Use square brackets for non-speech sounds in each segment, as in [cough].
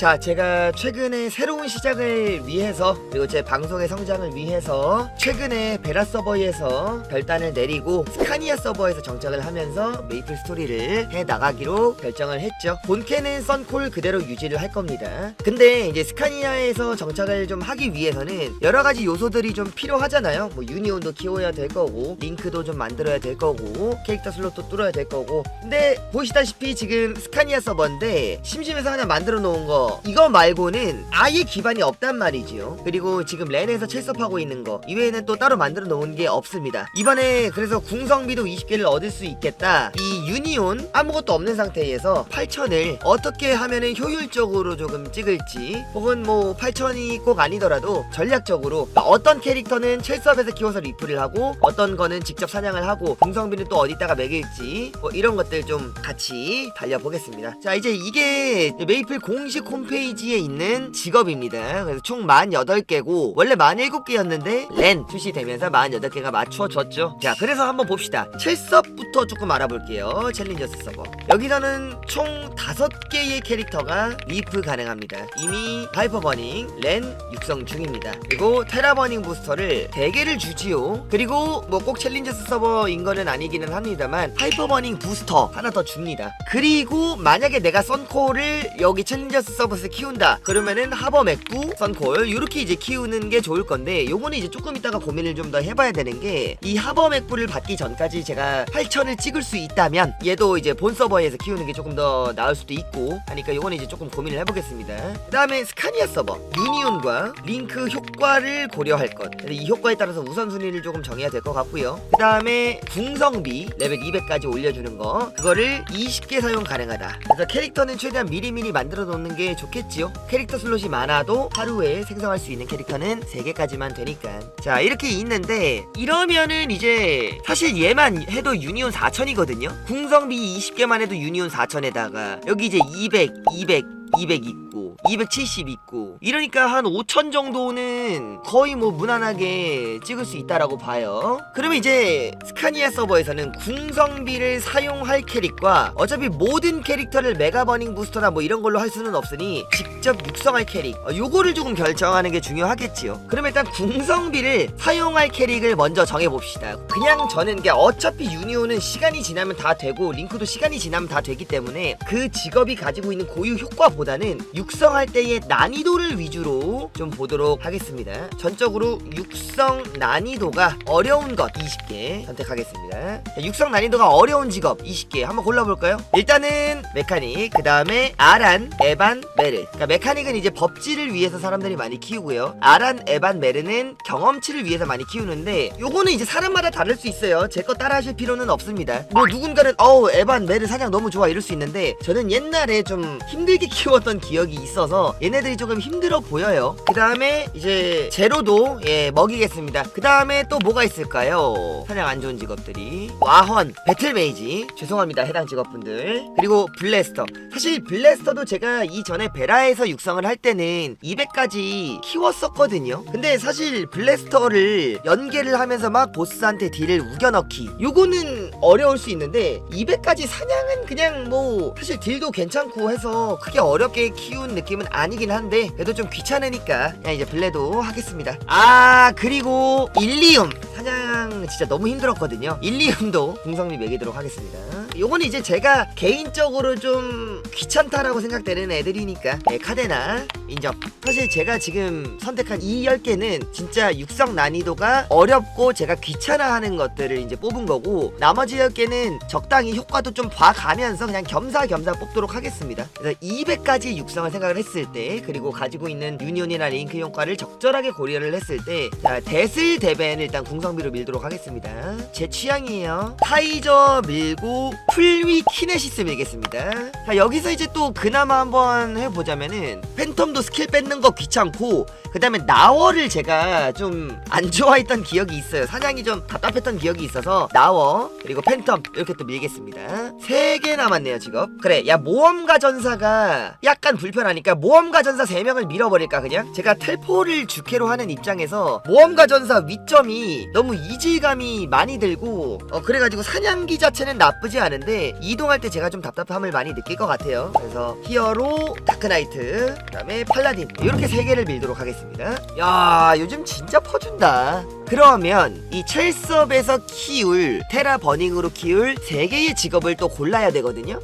자, 제가 최근에 새로운 시작을 위해서 그리고 제 방송의 성장을 위해서 최근에 베라 서버에서 별단을 내리고 스카니아 서버에서 정착을 하면서 메이플 스토리를 해 나가기로 결정을 했죠. 본캐는 썬콜 그대로 유지를 할 겁니다. 근데 이제 스카니아에서 정착을 좀 하기 위해서는 여러 가지 요소들이 좀 필요하잖아요. 뭐 유니온도 키워야 될 거고 링크도 좀 만들어야 될 거고 캐릭터 슬롯도 뚫어야 될 거고. 근데 보시다시피 지금 스카니아 서버인데 심심해서 하나 만들어 놓은 거 이거 말고는 아예 기반이 없단 말이지요. 그리고 지금 렌에서 철섭하고 있는 거 이외에는 또 따로 만들어 놓은 게 없습니다. 이번에 그래서 궁성비도 20개를 얻을 수 있겠다. 이 유니온 아무것도 없는 상태에서 8천을 어떻게 하면은 효율적으로 조금 찍을지 혹은 뭐 8천이 꼭 아니더라도 전략적으로 어떤 캐릭터는 철섭에서 키워서 리플을 하고 어떤 거는 직접 사냥을 하고 궁성비는 또 어디다가 매길지 뭐 이런 것들 좀 같이 달려보겠습니다. 자 이제 이게 메이플 공식 홈페이지에 있는 직업입니다. 그래서 총 48개고 원래 47개였는데 렌 출시되면서 48개가 맞추어졌죠. 자 그래서 한번 봅시다. 철섭부터 조금 알아볼게요. 챌린저스 서버. 여기서는 총 5개의 캐릭터가 리프 가능합니다. 이미 하이퍼버닝, 렌 육성 중입니다. 그리고 테라버닝 부스터를 3개를 주지요. 그리고 뭐 꼭 챌린저스 서버인 거는 아니기는 합니다만 하이퍼버닝 부스터 하나 더 줍니다. 그리고 만약에 내가 썬콜을 여기 챌린저스 서버에서 키운다. 그러면은 하버 맥부, 썬콜 이렇게 이제 키우는 게 좋을 건데 요거는 이제 조금 이따가 고민을 좀 더 해봐야 되는 게 이 하버 맥부를 받기 전까지 제가 8천을 찍을 수 있다면 얘도 이제 본 서버에서 키우는 게 조금 더 나을 수도 있고 하니까 요거는 이제 조금 고민을 해보겠습니다. 그 다음에 스카니아 서버 유니온과 링크 효과를 고려할 것. 이 효과에 따라서 우선순위를 조금 정해야 될 것 같고요. 그 다음에 궁성비 레벨 200까지 올려주는 거 그거를 20개 사용 가능하다. 그래서 캐릭터는 최대한 미리미리 만들어 놓는 게 좋겠지요. 캐릭터 슬롯이 많아도 하루에 생성할 수 있는 캐릭터는 3개까지만 되니까. 자 이렇게 있는데 이러면은 이제 사실 얘만 해도 유니온 4000이거든요. 궁성비 20개만 해도 유니온 4000에다가 여기 이제 200, 200 200 있고 270 있고 이러니까 한 5천 정도는 거의 뭐 무난하게 찍을 수 있다라고 봐요. 그러면 이제 스카니아 서버에서는 궁성비를 사용할 캐릭과 어차피 모든 캐릭터를 메가버닝 부스터나 뭐 이런 걸로 할 수는 없으니 직접 육성할 캐릭. 어, 요거를 조금 결정하는 게 중요하겠지요. 그러면 일단 궁성비를 사용할 캐릭을 먼저 정해봅시다. 그냥 저는 이게 어차피 유니온은 시간이 지나면 다 되고 링크도 시간이 지나면 다 되기 때문에 그 직업이 가지고 있는 고유 효과 보다는 육성할 때의 난이도를 위주로 좀 보도록 하겠습니다. 전적으로 육성 난이도가 어려운 것 20개 선택하겠습니다. 자, 육성 난이도가 어려운 직업 20개 한번 골라볼까요? 일단은 메카닉 그 다음에 아란, 에반, 메르. 그러니까 메카닉은 이제 법지를 위해서 사람들이 많이 키우고요. 아란, 에반, 메르는 경험치를 위해서 많이 키우는데 요거는 이제 사람마다 다를 수 있어요. 제 거 따라 하실 필요는 없습니다. 뭐 누군가는 어우 에반, 메르 사냥 너무 좋아. 이럴 수 있는데 저는 옛날에 좀 힘들게 [laughs] 키 웠던 기억이 있어서 얘네들이 조금 힘들어 보여요. 그 다음에 이제 제로도 예 먹이겠습니다. 그 다음에 또 뭐가 있을까요? 사냥 안 좋은 직업들이. 와헌 배틀메이지. 죄송합니다 해당 직업분들. 그리고 블래스터. 사실 블래스터도 제가 이전에 베라에서 육성을 할 때는 200까지 키웠었거든요. 근데 사실 블래스터를 연계를 하면서 막 보스한테 딜을 우겨넣기. 요거는 어려울 수 있는데 200까지 사냥은 그냥 뭐 사실 딜도 괜찮고 해서 크게 어 렵게 키운 느낌은 아니긴 한데 그래도 좀 귀찮으니까 그냥 이제 블레도 하겠습니다. 아! 그리고 일리움! 사냥 진짜 너무 힘들었거든요. 일리움도 궁성미 매기도록 하겠습니다. 요거는 이제 제가 개인적으로 좀 귀찮다라고 생각되는 애들이니까 네, 카데나 인정. 사실 제가 지금 선택한 이 10개는 진짜 육성 난이도가 어렵고 제가 귀찮아하는 것들을 이제 뽑은 거고 나머지 10개는 적당히 효과도 좀 봐가면서 그냥 겸사겸사 뽑도록 하겠습니다. 그래서 200까지 육성을 생각을 했을 때 그리고 가지고 있는 유니온이나 링크 효과를 적절하게 고려를 했을 때 자, 데슬 데벤 일단 궁성비로 밀도록 하겠습니다. 제 취향이에요. 타이저 밀고 풀위 키네시스 밀겠습니다. 자 여기서 이제 또 그나마 한번 해보자면은 팬텀도 스킬 뺏는 거 귀찮고 그 다음에 나워를 제가 좀 안 좋아했던 기억이 있어요. 사냥이 좀 답답했던 기억이 있어서 나워 그리고 팬텀 이렇게 또 밀겠습니다. 세 개 남았네요 직업. 그래 야 모험가 전사가 약간 불편하니까 모험가 전사 3명을 밀어버릴까 그냥? 제가 텔포를 주캐로 하는 입장에서 모험가 전사 위점이 너무 이질 현실감이 많이 들고 어, 그래가지고 사냥기 자체는 나쁘지 않은데 이동할 때 제가 좀 답답함을 많이 느낄 것 같아요. 그래서 히어로 다크나이트 그다음에 팔라딘 이렇게 세 개를 밀도록 하겠습니다. 야 요즘 진짜 퍼준다 그러면 이 첼섭에서 키울 테라 버닝으로 키울 세 개의 직업을 또 골라야 되거든요.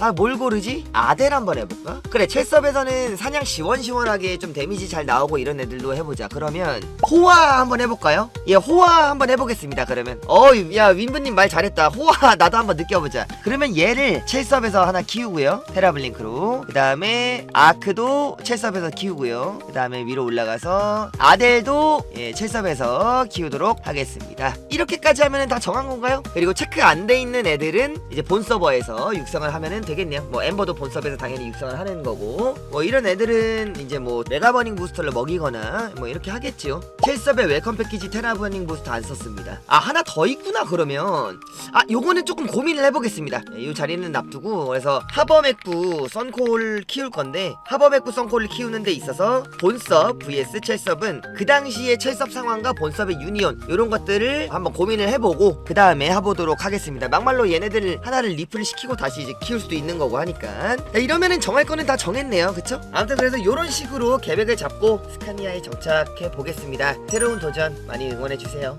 아 뭘 고르지? 아델 한번 해볼까? 그래 첼섭에서는 사냥 시원시원하게 좀 데미지 잘 나오고 이런 애들로 해보자. 그러면 호화 한번 해볼까요? 예 호화 한번 해보겠습니다 그러면. 어야 윈브님 말 잘했다. 호화 나도 한번 느껴보자. 그러면 얘를 첼섭에서 하나 키우고요. 테라블링크로. 그 다음에 아크도 첼섭에서 키우고요. 그 다음에 위로 올라가서 아델도 예, 첼섭에서 키우도록 하겠습니다. 이렇게까지 하면 다 정한 건가요? 그리고 체크 안 돼 있는 애들은 이제 본 서버에서 육성을 하면은 되겠네요. 뭐 엠버도 본 서버에서 당연히 육성을 하는 거고. 뭐 이런 애들은 이제 뭐 메가버닝 부스터를 먹이거나 뭐 이렇게 하겠지요. 첼섭의 웰컴 패키지 테라버닝 부스터 안 썼습니다. 아 하나 더 있구나 그러면. 아 요거는 조금 고민을 해보겠습니다. 예, 이 자리는 납두고. 그래서 하버 맥부 썬콜 키울 건데 하버 맥부 썬콜을 키우는 데 있어서 본섭 vs 첼섭은 그 당시의 첼섭 상황과 본섭의 유니온 이런 것들을 한번 고민을 해보고 그 다음에 해보도록 하겠습니다. 막말로 얘네들을 하나를 리플 시키고 다시 이제 키울 수도 있는 거고 하니까. 자, 이러면은 정할 거는 다 정했네요. 그쵸? 아무튼 그래서 이런 식으로 계획을 잡고 스카니아에 정착해 보겠습니다. 새로운 도전 많이 응원해 주세요